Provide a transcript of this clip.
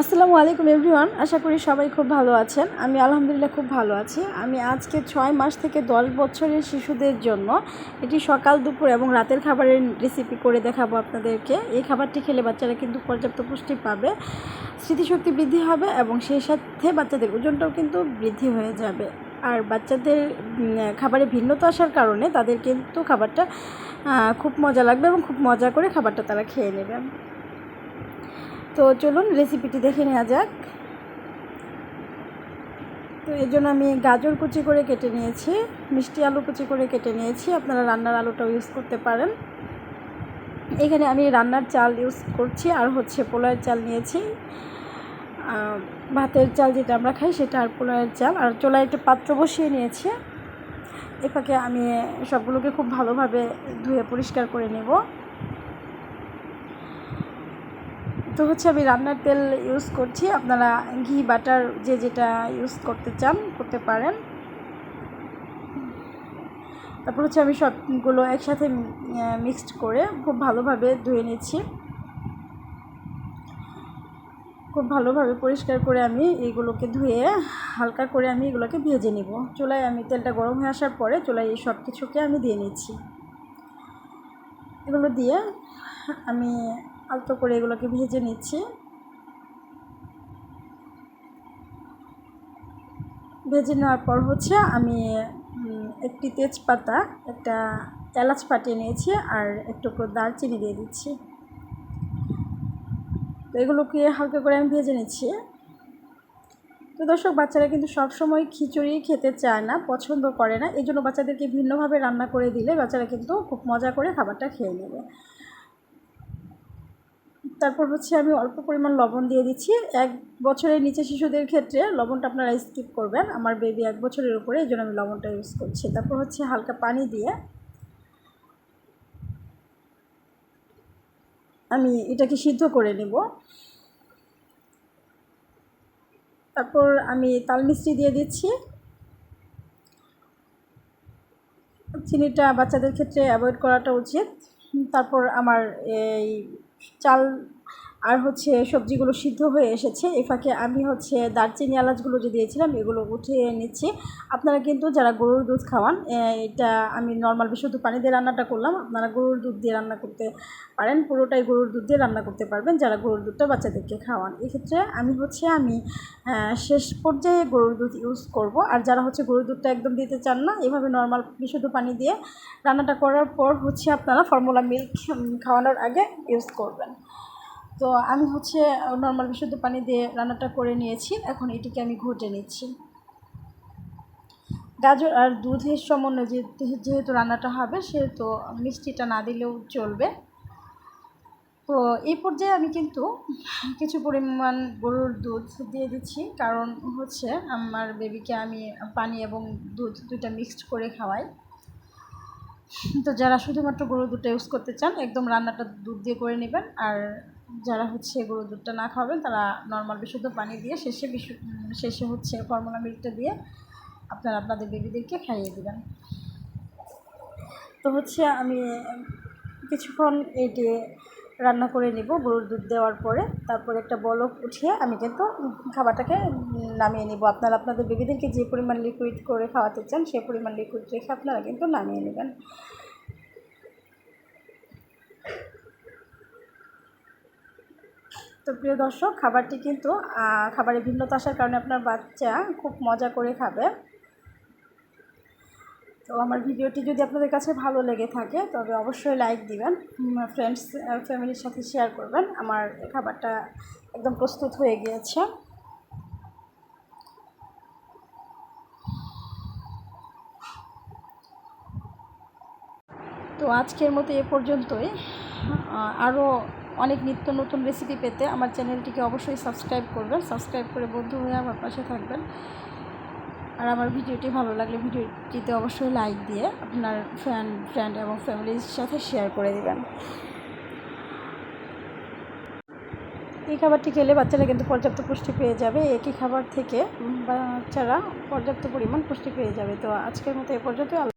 আসসালামু আলাইকুম এভরিওয়ান আশা করি সবাই খুব ভালো আছেন। আমি আলহামদুলিল্লাহ খুব ভালো আছি। আমি আজকে ছয় মাস থেকে দশ বছরের শিশুদের জন্য এটি সকাল, দুপুর এবং রাতের খাবারের রেসিপি করে দেখাবো আপনাদেরকে। এই খাবারটি খেলে বাচ্চারা কিন্তু পর্যাপ্ত পুষ্টি পাবে, স্মৃতিশক্তি বৃদ্ধি হবে এবং সেই সাথে বাচ্চাদের ওজনটাও কিন্তু বৃদ্ধি হয়ে যাবে। আর বাচ্চাদের খাবারে ভিন্নতা আসার কারণে তাদের কিন্তু খাবারটা খুব মজা লাগবে এবং খুব মজা করে খাবারটা তারা খেয়ে নেবে। তো চলুন রেসিপিটি দেখে নেওয়া যাক। তো এর জন্য আমি গাজর কুচি করে কেটে নিয়েছি, মিষ্টি আলু কুচি করে কেটে নিয়েছি, আপনারা রান্নার আলুটাও ইউজ করতে পারেন। এখানে আমি রান্নার চাল ইউজ করছি, আর হচ্ছে পোলার চাল নিয়েছি। ভাতের চাল যেটা আমরা খাই সেটা আর পোলার চাল, আর চোলায় একটা পাত্র বসিয়ে নিয়েছি। এ ফাঁকে আমি সবগুলোকে খুব ভালোভাবে ধুয়ে পরিষ্কার করে নেব। তো হচ্ছে আমি রান্নার তেল ইউজ করছি। আপনারা ঘি বাটার যে যেটা ইউজ করতে চান, করতে পারেন। তারপর হচ্ছে আমি সবগুলো একসাথে মিক্সড করে খুব ভালোভাবে ধুয়ে নিচ্ছি। খুব ভালোভাবে পরিষ্কার করে আমি এইগুলোকে ধুয়ে হালকা করে আমি এগুলোকে ভেজে নিব। চুলায় আমি তেলটা গরম হয়ে আসার পরে চুলায় এই সব কিছুকে আমি দিয়ে নিচ্ছি। এগুলো দিয়ে আমি আলতো করে এগুলোকে ভেজে নিচ্ছি। ভেজে নেওয়ার পর হচ্ছে আমি একটি তেজপাতা, একটা এলাচ ফাটিয়ে নিয়েছি আর একটু করে দারচিনি দিয়ে দিচ্ছি। তো এগুলোকে হালকা করে আমি ভেজে নিচ্ছি। তো দর্শক, বাচ্চারা কিন্তু সব সময় খিচুড়ি খেতে চায় না, পছন্দ করে না। এই জন্য বাচ্চাদেরকে ভিন্নভাবে রান্না করে দিলে বাচ্চারা কিন্তু খুব মজা করে খাবারটা খেয়ে নেবে। তারপর হচ্ছে আমি অল্প পরিমাণ লবণ দিয়ে দিচ্ছি। এক বছরের নিচে শিশুদের ক্ষেত্রে লবণটা আপনারা স্কিপ করবেন। আমার বেবি এক বছরের উপরে, এই জন্য আমি লবণটা ইউজ করছি। তারপর হচ্ছে হালকা পানি দিয়ে আমি এটাকে সিদ্ধ করে নেব। তারপর আমি তাল মিষ্টি দিয়ে দিচ্ছি। চিনিটা বাচ্চাদের ক্ষেত্রে অ্যাভয়েড করাটা উচিত। তারপর আমার এই চাল আর হচ্ছে সবজিগুলো সিদ্ধ হয়ে এসেছে। এ ফাঁকে আমি হচ্ছে দারচিনি এলাচগুলো যে দিয়েছিলাম, এগুলো উঠিয়ে নিচ্ছি। আপনারা কিন্তু যারা গরুর দুধ খাওয়ান এটা আমি নর্মাল বিশুদ্ধ পানি দিয়ে রান্নাটা করলাম। আপনারা গরুর দুধ দিয়ে রান্না করতে পারেন, পুরোটাই গরুর দুধ দিয়ে রান্না করতে পারবেন যারা গরুর দুধটা বাচ্চাদেরকে খাওয়ান। এক্ষেত্রে আমি হচ্ছে, আমি শেষ পর্যায়ে গরুর দুধ ইউজ করব। আর যারা হচ্ছে গরুর দুধটা একদম দিতে চান না, এভাবে নর্মাল বিশুদ্ধ পানি দিয়ে রান্নাটা করার পর হচ্ছে আপনারা ফর্মুলা মিল্ক খাওয়ানোর আগে ইউজ করবেন। তো আমি হচ্ছে নর্মাল বিশুদ্ধ পানি দিয়ে রান্নাটা করে নিয়েছি। এখন এটিকে আমি ঘুটে নিচ্ছি। গাজর আর দুধের সমন্বয়ে যেহেতু রান্নাটা হবে, সেহেতু মিষ্টিটা না দিলেও চলবে। তো এই পর্যায়ে আমি কিন্তু কিছু পরিমাণ গরুর দুধ দিয়ে দিচ্ছি। কারণ হচ্ছে, আমার বেবিকে আমি পানি এবং দুধ দুইটা মিক্সড করে খাওয়াই। তো যারা শুধুমাত্র গরুর দুধটা ইউজ করতে চান, একদম রান্নাটা দুধ দিয়ে করে নেবেন। আর যারা হচ্ছে গরুর দুধটা না খাবেন তারা নর্মাল বিশুদ্ধ পানি দিয়ে শেষে বিশু, শেষে হচ্ছে ফর্মুলা মিল্কটা দিয়ে আপনারা আপনাদের বেবিদেরকে খাইয়ে দেবেন। তো হচ্ছে আমি কিছুক্ষণ এটি রান্না করে নিব, গরুর দুধ দেওয়ার পরে। তারপরে একটা বলক উঠিয়ে আমি কিন্তু খাবারটাকে নামিয়ে নিব। আপনারা আপনাদের বেবিদেরকে যে পরিমাণ লিকুইড করে খাওয়াতে চান, সে পরিমাণ লিকুইড রেখে আপনারা কিন্তু নামিয়ে নেবেন। তো প্রিয় দর্শক, খাবারটি কিন্তু খাবারে ভিন্নতা আসার কারণে আপনার বাচ্চা খুব মজা করে খাবে। তো আমার ভিডিওটি যদি আপনাদের কাছে ভালো লেগে থাকে, তবে অবশ্যই লাইক দিবেন ফ্রেন্ডস ফ্যামিলির সাথে শেয়ার করবেন। আমার খাবারটা একদম প্রস্তুত হয়ে গিয়েছে। তো আজকের মতো এ পর্যন্তই। আরও অনেক নিত্য নতুন রেসিপি পেতে আমার চ্যানেলটিকে অবশ্যই সাবস্ক্রাইব করবেন। সাবস্ক্রাইব করে বন্ধু হয়ে আমার পাশে থাকবেন। আর আমার ভিডিওটি ভালো লাগলে ভিডিওটিতে অবশ্যই লাইক দিয়ে আপনার ফ্রেন্ড ফ্রেন্ড এবং ফ্যামিলির সাথে শেয়ার করে দেবেন। এই খাবারটি খেলে বাচ্চারা কিন্তু পর্যাপ্ত পুষ্টি পেয়ে যাবে। একই খাবার থেকে বাচ্চারা পর্যাপ্ত পরিমাণ পুষ্টি পেয়ে যাবে। তো আজকের মতো এ পর্যন্ত